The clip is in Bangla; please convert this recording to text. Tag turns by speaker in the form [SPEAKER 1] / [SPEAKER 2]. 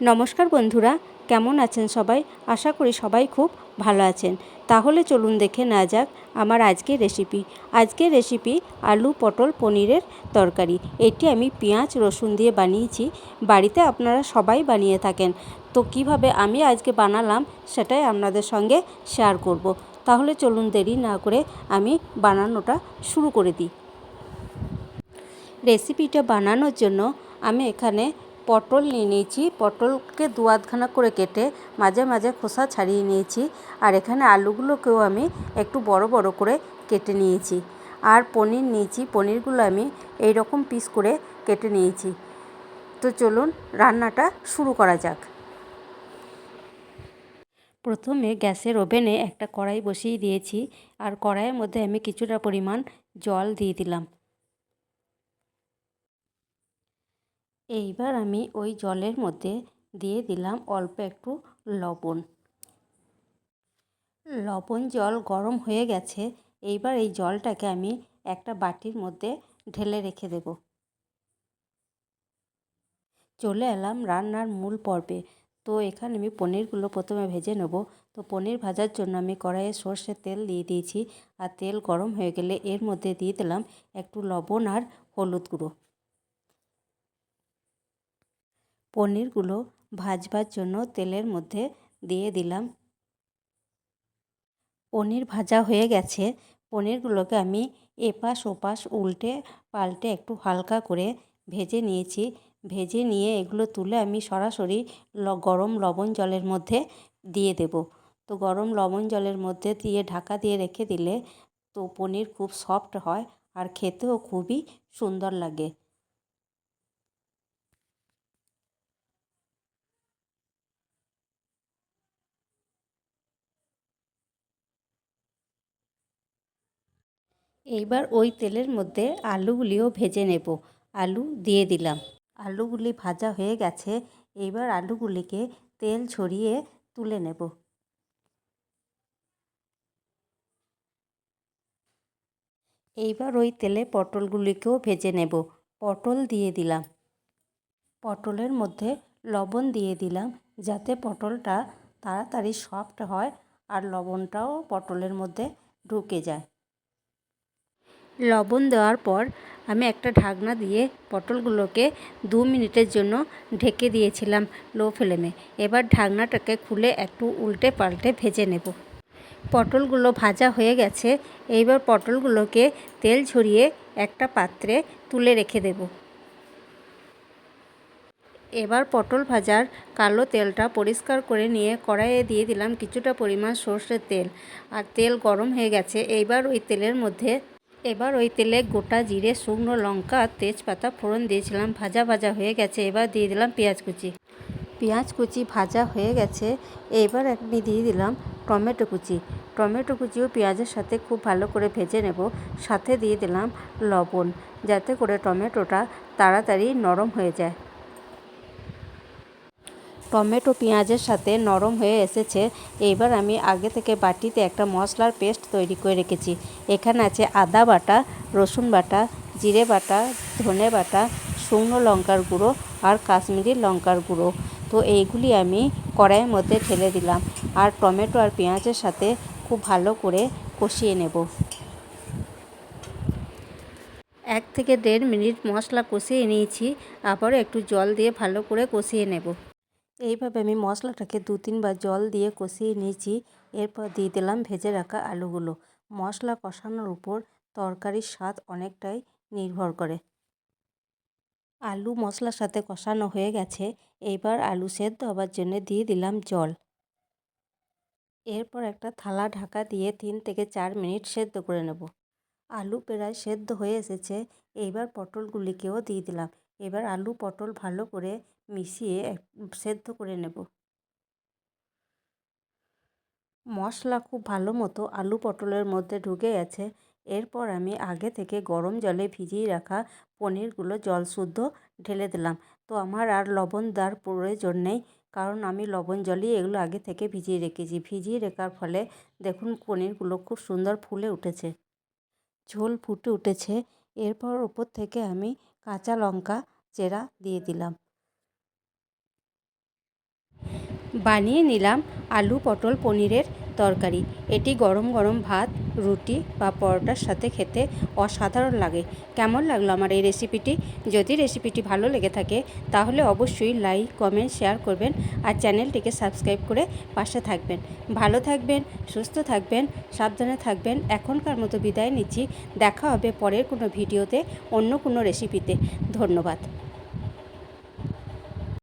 [SPEAKER 1] নমস্কার বন্ধুরা, কেমন আছেন সবাই? আশা করি সবাই খুব ভালো আছেন। তাহলে চলুন দেখে না যাক আমার আজকের রেসিপি আজকের রেসিপি আলু পটল পনিরের তরকারি। এটি আমি পেঁয়াজ, রসুন দিয়ে বানিয়েছি। বাড়িতে আপনারা সবাই বানিয়ে থাকেন। তো কীভাবে আমি আজকে বানালাম সেটাই আপনাদের সঙ্গে শেয়ার করব। তাহলে চলুন দেরি না করে আমি বানানোটা শুরু করে দিই। রেসিপিটা বানানোর জন্য আমি এখানে পটল নিয়ে নিয়েছি। পটলকে দু আধখানা করে কেটে মাঝে মাঝে খোসা ছাড়িয়ে নিয়েছি। আর এখানে আলুগুলোকেও আমি একটু বড় বড় করে কেটে নিয়েছি। আর পনির নিয়েছি। পনিরগুলো আমি এই রকম পিস করে কেটে নিয়েছি। তো চলুন রান্নাটা শুরু করা যাক। প্রথমে গ্যাসের ওভেনে একটা কড়াই বসিয়ে দিয়েছি। আর কড়াইয়ের মধ্যে আমি কিছুটা পরিমাণ জল দিয়ে দিলাম। এইবার আমি ওই জলের মধ্যে দিয়ে দিলাম অল্প একটু লবণ। লবণ জল গরম হয়ে গেছে, এইবার এই জলটাকে আমি একটা বাটির মধ্যে ঢেলে রেখে দেব। চলে এলাম রান্নার মূল পর্বে। তো এখানে আমি পনিরগুলো প্রথমে ভেজে নেব। তো পনির ভাজার জন্য আমি কড়াইয়ে সর্ষের তেল দিয়ে দিয়েছি। আর তেল গরম হয়ে গেলে এর মধ্যে দিয়ে দিলাম একটু লবণ আর হলুদ গুঁড়ো। পনিরগুলো ভাজবার জন্য তেলের মধ্যে দিয়ে দিলাম। পনির ভাজা হয়ে গেছে। পনিরগুলোকে আমি এপাশ ওপাশ উল্টে পাল্টে একটু হালকা করে ভেজে নিয়েছি। ভেজে নিয়ে এগুলো তুলে আমি সরাসরি গরম লবণ জলের মধ্যে দিয়ে দেব। তো গরম লবণ জলের মধ্যে দিয়ে ঢাকা দিয়ে রেখে দিলে তো পনির খুব সফট হয় আর খেতেও খুবই সুন্দর লাগে। এইবার ওই তেলের মধ্যে আলুগুলিও ভেজে নেব। আলু দিয়ে দিলাম। আলুগুলি ভাজা হয়ে গেছে। এইবার আলুগুলিকে তেল ছড়িয়ে তুলে নেব। এইবার ওই তেলে পটলগুলিকেও ভেজে নেব। পটল দিয়ে দিলাম। পটলের মধ্যে লবণ দিয়ে দিলাম যাতে পটলটা তাড়াতাড়ি সফট হয় আর লবণটাও পটলের মধ্যে ঢুকে যায়। লবণ দেওয়ার পর আমি একটা ঢাকনা দিয়ে পটলগুলোকে দু মিনিটের জন্য ঢেকে দিয়েছিলাম লো ফ্লেমে। এবার ঢাকনাটাকে খুলে একটু উল্টে পাল্টে ভেজে নেব। পটলগুলো ভাজা হয়ে গেছে। এইবার পটলগুলোকে তেল ঝরিয়ে একটা পাত্রে তুলে রেখে দেব। এবার পটল ভাজার কালো তেলটা পরিষ্কার করে নিয়ে কড়াইয়ে দিয়ে দিলাম কিছুটা পরিমাণ সর্ষের তেল। আর তেল গরম হয়ে গেছে। এইবার ওই তেলের মধ্যে এবার ওই তেলে গোটা জিরে, শুকনো লঙ্কা, তেজপাতা, ফোড়ন দিয়েছিলাম, ভাজা ভাজা হয়ে গেছে। এবার দিয়ে দিলাম পেঁয়াজ কুচি। পেঁয়াজ কুচি ভাজা হয়ে গেছে। এবার আমি দিয়ে দিলাম টমেটো কুচি। টমেটো কুচিও পেঁয়াজের সাথে খুব ভালো করে ভেজে নেব। সাথে দিয়ে দিলাম লবণ, যাতে করে টমেটোটা তাড়াতাড়ি নরম হয়ে যায়। টমেটো পেঁয়াজের সাথে নরম হয়ে এসেছে। এইবার আমি আগে থেকে বাটিতে একটা মশলার পেস্ট তৈরি করে রেখেছি। এখানে আছে আদা বাটা, রসুন বাটা, জিরে বাটা, ধনে বাটা, শুকনো লঙ্কার গুঁড়ো আর কাশ্মীরি লঙ্কার গুঁড়ো। তো এইগুলি আমি কড়াইয়ের মধ্যে ঢেলে দিলাম আর টমেটো আর পেঁয়াজের সাথে খুব ভালো করে কষিয়ে নেব। এক থেকে দেড় মিনিট মশলা কষিয়ে নিয়েছি। আবারও একটু জল দিয়ে ভালো করে কষিয়ে নেব। এইভাবে আমি মশলাটাকে দু তিনবার জল দিয়ে কষিয়ে নিয়েছি। এরপর দিয়ে দিলাম ভেজে রাখা আলুগুলো। মশলা কষানোর উপর তরকারির স্বাদ অনেকটাই নির্ভর করে। আলু মশলার সাথে কষানো হয়ে গেছে। এইবার আলু সেদ্ধ হবার জন্য দিয়ে দিলাম জল। এরপর একটা থালা ঢাকা দিয়ে তিন থেকে চার মিনিট সেদ্ধ করে নেব। আলু প্রায় সেদ্ধ হয়ে এসেছে। এইবার পটলগুলিকেও দিয়ে দিলাম। এবার আলু পটল ভালো করে মিশিয়ে সেদ্ধ করে নেব। মশলা খুব ভালো মতো আলু পটলের মধ্যে ঢুকে গেছে। এরপর আমি আগে থেকে গরম জলে ভিজিয়ে রাখা পনিরগুলো জল শুদ্ধ ঢেলে দিলাম। তো আমার আর লবণ দেওয়ার প্রয়োজন নেই, কারণ আমি লবণ জলই এগুলো আগে থেকে ভিজিয়ে রেখেছি। ভিজিয়ে রাখার ফলে দেখুন পনিরগুলো খুব সুন্দর ফুলে উঠেছে, ঝোল ফুটে উঠেছে। এরপর ওপর থেকে আমি কাঁচা লঙ্কা চেরা দিয়ে দিলাম। বানিয়ে নিলাম আলু পটল পনিরের তরকারি। এটি গরম গরম ভাত, রুটি বা পরোটার সাথে খেতে অসাধারণ লাগে। কেমন লাগল আমার এই রেসিপিটি? যদি রেসিপিটি ভালো লেগে থাকে, তাহলে অবশ্যই লাইক, কমেন্ট, শেয়ার করবেন আর চ্যানেলটিকে সাবস্ক্রাইব করে পাশে থাকবেন। ভালো থাকবেন, সুস্থ থাকবেন, সাবধানে থাকবেন। এখনকার মতো বিদায় নিচ্ছি। দেখা হবে পরের কোনো ভিডিওতে অন্য কোনো রেসিপিতে। ধন্যবাদ।